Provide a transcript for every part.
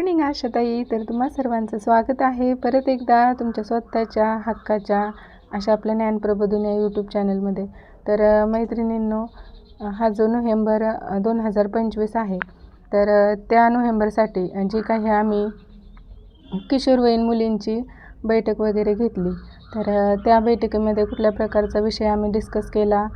Morning आशाताई तर तुम्हा सर्वांचं स्वागत आहे. परत एकदा तुमच्या स्वतःच्या हक्काच्या अशा आपल्या ज्ञानप्रबोधन या यूट्यूब चॅनलमध्ये तर मैत्रिणींनो हा जो नोव्हेंबर दोन हजार पंचवीस आहे तर त्या नोव्हेंबरसाठी जी काही आम्ही किशोरवयीन मुलींची बैठक वगैरे घेतली तर त्या बैठकीमध्ये कुठल्या प्रकारचा विषय आम्ही डिस्कस केला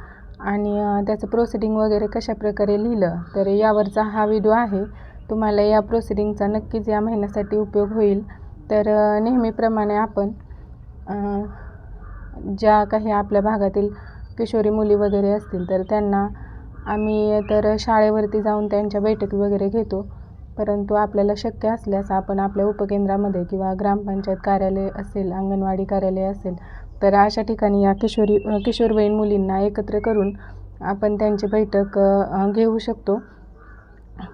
आणि त्याचं प्रोसिडिंग वगैरे कशा प्रकारे लिहिलं तर यावरचा हा व्हिडिओ आहे. तुम्हाला या प्रोसिडिंगचा नक्कीच या महिन्यासाठी उपयोग होईल. तर नेहमीप्रमाणे आपण ज्या काही आपल्या भागातील किशोरी मुली वगैरे असतील तर त्यांना आम्ही तर शाळेवरती जाऊन त्यांच्या बैठकी वगैरे घेतो. परंतु आपल्याला शक्य असल्यास आपण आपल्या उपकेंद्रामध्ये किंवा ग्रामपंचायत कार्यालय असेल अंगणवाडी कार्यालय असेल तर अशा ठिकाणी या किशोरी किशोरवयीन मुलींना एकत्र करून आपण त्यांची बैठक घेऊ शकतो.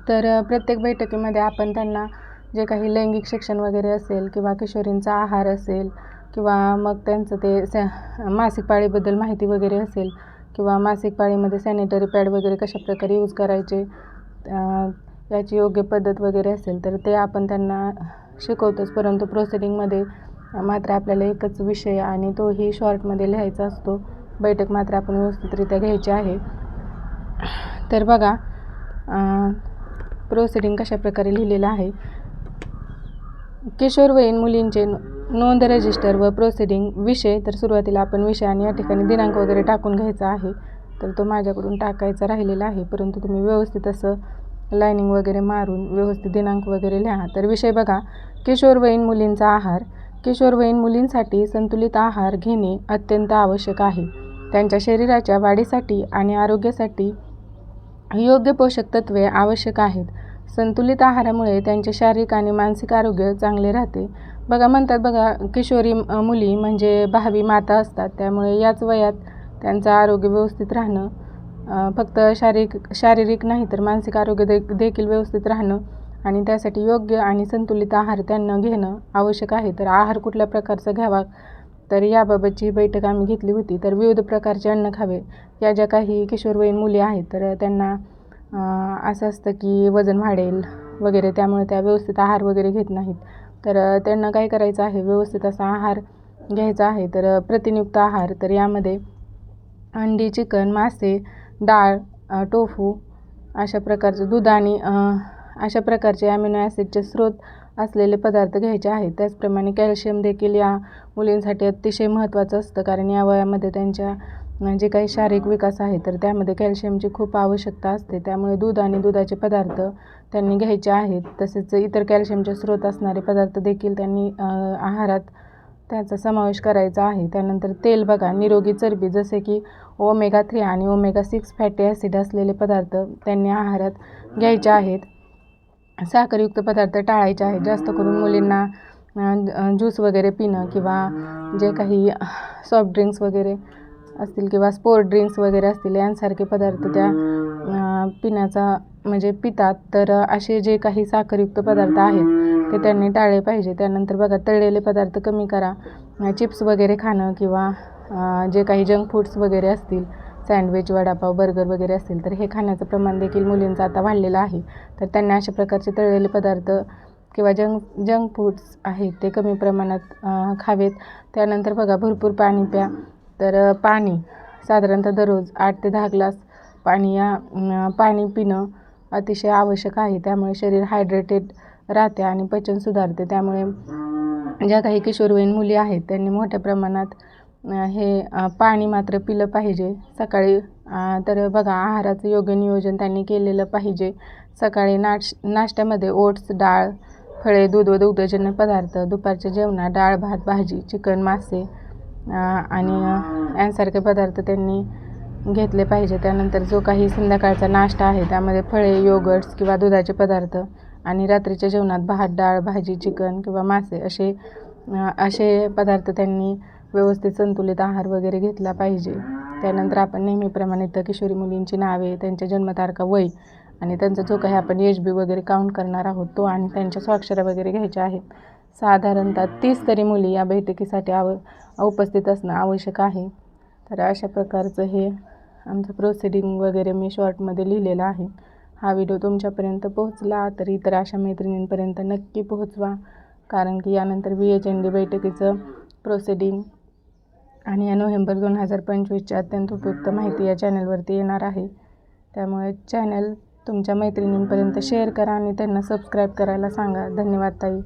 तर प्रत्येक बैठकीमध्ये आपण त्यांना जे काही लैंगिक शिक्षण वगैरे असेल किंवा किशोरींचा आहार असेल किंवा मग त्यांचं ते सॅ मासिक पाळीबद्दल माहिती वगैरे असेल किंवा मासिक पाळीमध्ये सॅनिटरी पॅड वगैरे कशाप्रकारे यूज करायचे याची योग्य पद्धत वगैरे असेल तर ते आपण त्यांना शिकवतोच. परंतु प्रोसिडिंगमध्ये मात्र आपल्याला एकच विषय आणि तोही शॉर्टमध्ये लिहायचा असतो. बैठक मात्र आपण व्यवस्थितरित्या घ्यायची आहे. तर बघा प्रोसिडिंग कशाप्रकारे लिहिलेलं आहे? किशोरवयीन मुलींचे नोंद रजिस्टर व प्रोसिडिंग विषय तर सुरुवातीला आपण विषय आणि या ठिकाणी दिनांक वगैरे टाकून घ्यायचा आहे तर तो माझ्याकडून टाकायचा राहिलेला आहे परंतु तुम्ही व्यवस्थित असं लाईनिंग वगैरे मारून व्यवस्थित दिनांक वगैरे लिहा. तर विषय बघा किशोरवयीन मुलींचा आहार. किशोरवयीन मुलींसाठी संतुलित आहार घेणे अत्यंत आवश्यक आहे. त्यांच्या शरीराच्या वाढीसाठी आणि आरोग्यासाठी योग्य पोषक तत्वे आवश्यक आहेत. संतुलित आहारामुळे त्यांचे शारीरिक आणि मानसिक आरोग्य चांगले राहते. बघा म्हणतात बघा किशोरी मुली म्हणजे भावी माता असतात. त्यामुळे याच वयात त्यांचं आरोग्य व्यवस्थित राहणं फक्त शारीरिक शारीरिक नाही तर मानसिक आरोग्य दे देखील व्यवस्थित राहणं आणि त्यासाठी योग्य आणि संतुलित आहार त्यांना घेणं आवश्यक आहे. तर आहार कुठल्या प्रकारचा घ्यावा तर याबाबतची बैठक आम्ही घेतली होती. तर विविध प्रकारचे अन्न खावे या ज्या काही किशोरवयीन मुली आहेत तर त्यांना असं असतं की वजन वाढेल वगैरे त्यामुळे त्या व्यवस्थित आहार वगैरे घेत नाहीत. तर त्यांना काय करायचं आहे? व्यवस्थित असा आहार घ्यायचा आहे. तर प्रतिनियुक्त आहार तर यामध्ये अंडी चिकन मासे डाळ टोफू अशा प्रकारचं दूध आणि अशा प्रकारचे ॲमिनो ॲसिडचे स्रोत असलेले पदार्थ घ्यायचे आहेत. त्याचप्रमाणे कॅल्शियम देखील या मुलींसाठी अतिशय महत्त्वाचं असतं. कारण या वयामध्ये त्यांच्या जे काही शारीरिक विकास आहे तर त्यामध्ये कॅल्शियमची खूप आवश्यकता असते. त्यामुळे दूध आणि दुधाचे पदार्थ त्यांनी घ्यायचे आहेत. तसेच इतर कॅल्शियमचे स्रोत असणारे पदार्थ देखील त्यांनी आहारात त्याचा समावेश करायचा आहे. त्यानंतर तेल बघा निरोगी चरबी जसे की ओमेगा थ्री आणि ओमेगा सिक्स फॅटी ॲसिड असलेले पदार्थ त्यांनी आहारात घ्यायचे आहेत. साखरयुक्त पदार्थ टाळायचे आहेत. जास्त करून मुलींना ज्यूस वगैरे पिणं किंवा जे काही सॉफ्ट ड्रिंक्स वगैरे असतील किंवा स्पोर्ट ड्रिंक्स वगैरे असतील यांसारखे पदार्थ त्या पिण्याचा म्हणजे पितात. तर असे जे काही साखरयुक्त पदार्थ आहेत ते त्यांनी टाळले पाहिजे. त्यानंतर बघा तळलेले पदार्थ कमी करा. चिप्स वगैरे खाणं किंवा जे काही जंक फूड्स वगैरे असतील सँडविच वडापाव बर्गर वगैरे असतील तर हे खाण्याचं प्रमाण देखील मुलींचं आता वाढलेलं आहे. तर त्यांनी अशा प्रकारचे तळलेले पदार्थ किंवा जंक जंक फूड्स आहेत ते कमी प्रमाणात खावेत. त्यानंतर बघा भरपूर पाणी प्या. तर पाणी साधारणतः दररोज आठ ते दहा ग्लास पाणी या पाणी पिणं अतिशय आवश्यक आहे. त्यामुळे शरीर हायड्रेटेड राहते आणि पचन सुधारते. त्यामुळे ज्या काही किशोरवयीन मुली आहेत त्यांनी मोठ्या प्रमाणात हे पाणी मात्र पिलं पाहिजे. सकाळी तर बघा आहाराचं योग्य नियोजन त्यांनी केलेलं पाहिजे. सकाळी नाश नाश्त्यामध्ये ओट्स डाळ फळे दूध व दुग्धजन्य पदार्थ दुपारच्या जेवणात डाळ भात भाजी चिकन मासे आणि यांसारखे पदार्थ त्यांनी घेतले पाहिजे. त्यानंतर जो काही संध्याकाळचा नाश्ता आहे त्यामध्ये फळे योगर्ट्स किंवा दुधाचे पदार्थ आणि रात्रीच्या जेवणात भात डाळ भाजी चिकन किंवा मासे असे असे पदार्थ त्यांनी व्यवस्थित संतुलित आहार वगैरे घेतला पाहिजे. त्यानंतर आपण नेहमीप्रमाणे तर किशोरी मुलींची नावे त्यांच्या जन्मतारखा वय आणि त्यांचा जो काही आपण एच बी वगैरे काउंट करणार आहोत. तो आणि त्यांच्या स्वाक्षऱ्या वगैरे घ्यायच्या आहेत. साधारणतः तीस तरी मुली या बैठकीसाठी आव उपस्थित असणं आवश्यक आहे. तर अशा प्रकारचं हे आमचं प्रोसिडिंग वगैरे मी शॉर्टमध्ये लिहिलेलं आहे. हा व्हिडिओ तुमच्यापर्यंत पोहोचला तर इतर अशा मैत्रिणींपर्यंत नक्की पोहोचवा. कारण की यानंतर व्ही एच एन डी बैठकीचं प्रोसिडिंग आणि या नोव्हेंबर दोन हजार पंचवीसची अत्यंत उपयुक्त माहिती या चॅनलवरती येणार आहे. त्यामुळे चॅनल तुमच्या मैत्रिणींपर्यंत शेअर करा आणि त्यांना सबस्क्राईब करायला सांगा. धन्यवाद ताई.